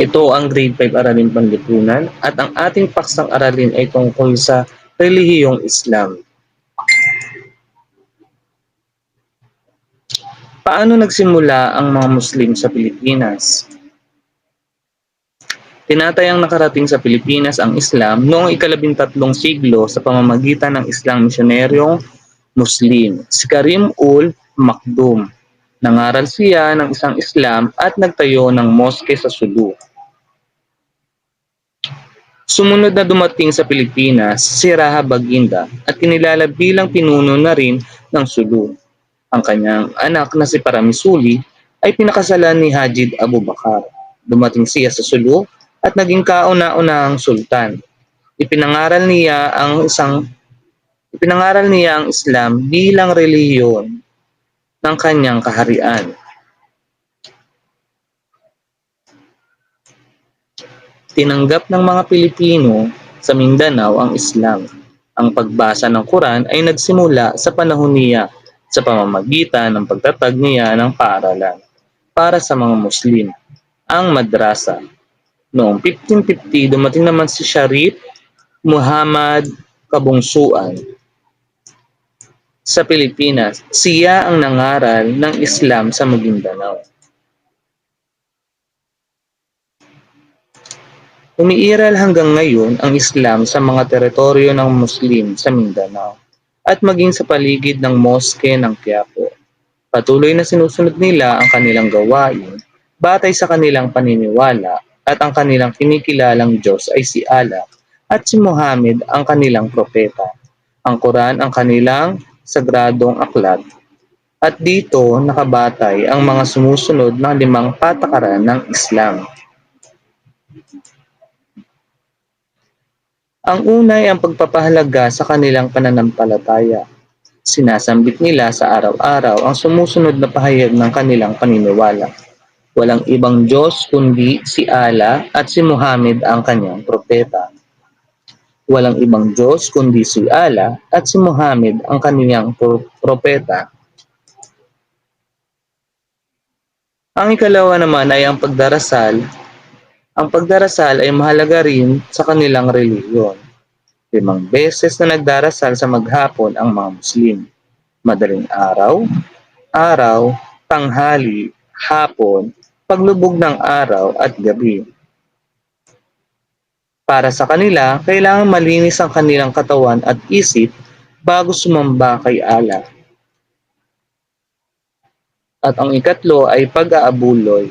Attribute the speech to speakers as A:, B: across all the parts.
A: Ito ang grade 5 aralin panlipunan at ang ating paksang aralin ay tungkol sa relihiyong Islam. Paano nagsimula ang mga Muslim sa Pilipinas? Tinatayang nakarating sa Pilipinas ang Islam noong ikalabintatlong siglo sa pamamagitan ng Islang misyoneryong Muslim, si Karim ul Makdum. Nangaral siya ng isang Islam at nagtayo ng moske sa Sulu. Sumunod na dumating sa Pilipinas si Raha Baginda at kinilala bilang pinuno na rin ng Sulu. Ang kanyang anak na si Paramisuli ay pinakasalan ni Hajid Abu Bakar. Dumating siya sa Sulu at naging kauna-unahang sultan. Ipinangaral niya ang isang ipinangaral niya ang Islam bilang relihiyon ng kanyang kaharian. Tinanggap ng mga Pilipino sa Mindanao ang Islam. Ang pagbasa ng Quran ay nagsimula sa panahon niya sa pamamagitan ng pagtatag niya ng paaralan para sa mga Muslim, ang madrasa Noong 1550, dumating naman si Sharif Muhammad Kabungsuan sa Pilipinas. Siya ang nangaral ng Islam sa Maguindanao. Umiiral hanggang ngayon ang Islam sa mga teritoryo ng Muslim sa Mindanao at maging sa paligid ng moske ng Quiapo. Patuloy na sinusunod nila ang kanilang gawain batay sa kanilang paniniwala at ang kanilang kinikilalang Diyos ay si Allah at si Muhammad ang kanilang propeta. Ang Quran ang kanilang sagradong aklat. At dito nakabatay ang mga sumusunod ng limang patakaran ng Islam. Ang una ay ang pagpapahalaga sa kanilang pananampalataya. Sinasambit nila sa araw-araw ang sumusunod na pahayag ng kanilang paniniwala. Walang ibang Diyos kundi si Allah at si Muhammad ang kanyang propeta. Walang ibang Diyos kundi si Allah at si Muhammad ang kanyang propeta. Ang ikalawa naman ay ang pagdarasal. Ang pagdarasal ay mahalaga rin sa kanilang reliyon. Limang beses na nagdarasal sa maghapon ang mga Muslim. Madaling araw, araw, tanghali, hapon, paglubog ng araw at gabi. Para sa kanila, kailangan malinis ang kanilang katawan at isip bago sumamba kay Allah. At ang ikatlo ay pag-aabuloy.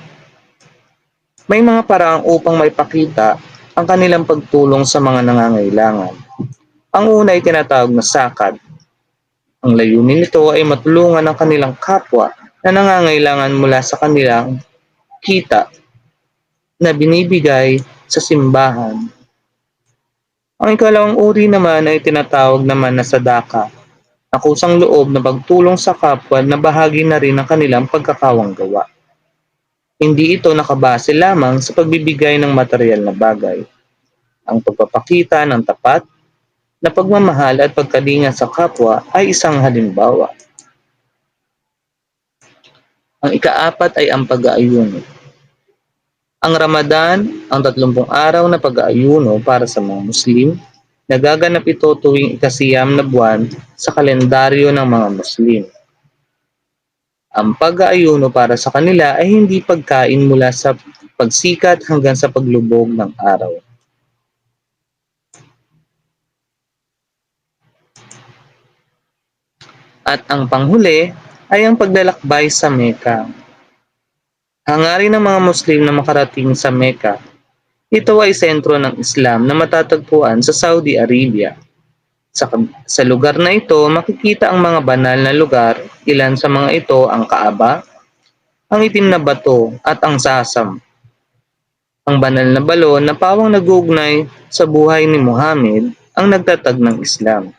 A: May mga paraang upang maipakita ang kanilang pagtulong sa mga nangangailangan. Ang una ay tinatawag na sakad. Ang layunin nito ay matulungan ang kanilang kapwa na nangangailangan mula sa kanilang kita na binibigay sa simbahan. Ang ikalawang uri naman ay tinatawag naman na sadaka, na kusang loob na pagtulong sa kapwa na bahagi na rin ng kanilang pagkakawang gawa. Hindi ito nakabase lamang sa pagbibigay ng material na bagay. Ang pagpapakita ng tapat na pagmamahal at pagkalinga sa kapwa ay isang halimbawa. Ang ikaapat ay ang pag-aayuno. Ang Ramadan, ang 30 araw na pag-aayuno para sa mga Muslim, nagaganap ito tuwing ikasiyam na buwan sa kalendaryo ng mga Muslim. Ang pag-aayuno para sa kanila ay hindi pagkain mula sa pagsikat hanggang sa paglubog ng araw. At ang panghuli ay ang paglalakbay sa Mecca. Hangarin ng mga Muslim na makarating sa Mecca. Ito ay sentro ng Islam na matatagpuan sa Saudi Arabia. Sa, sa lugar na ito, makikita ang mga banal na lugar, ilan sa mga ito ang Kaaba, ang itim na bato at ang sasam. Ang banal na balon na pawang nagugnay sa buhay ni Muhammad ang nagtatag ng Islam.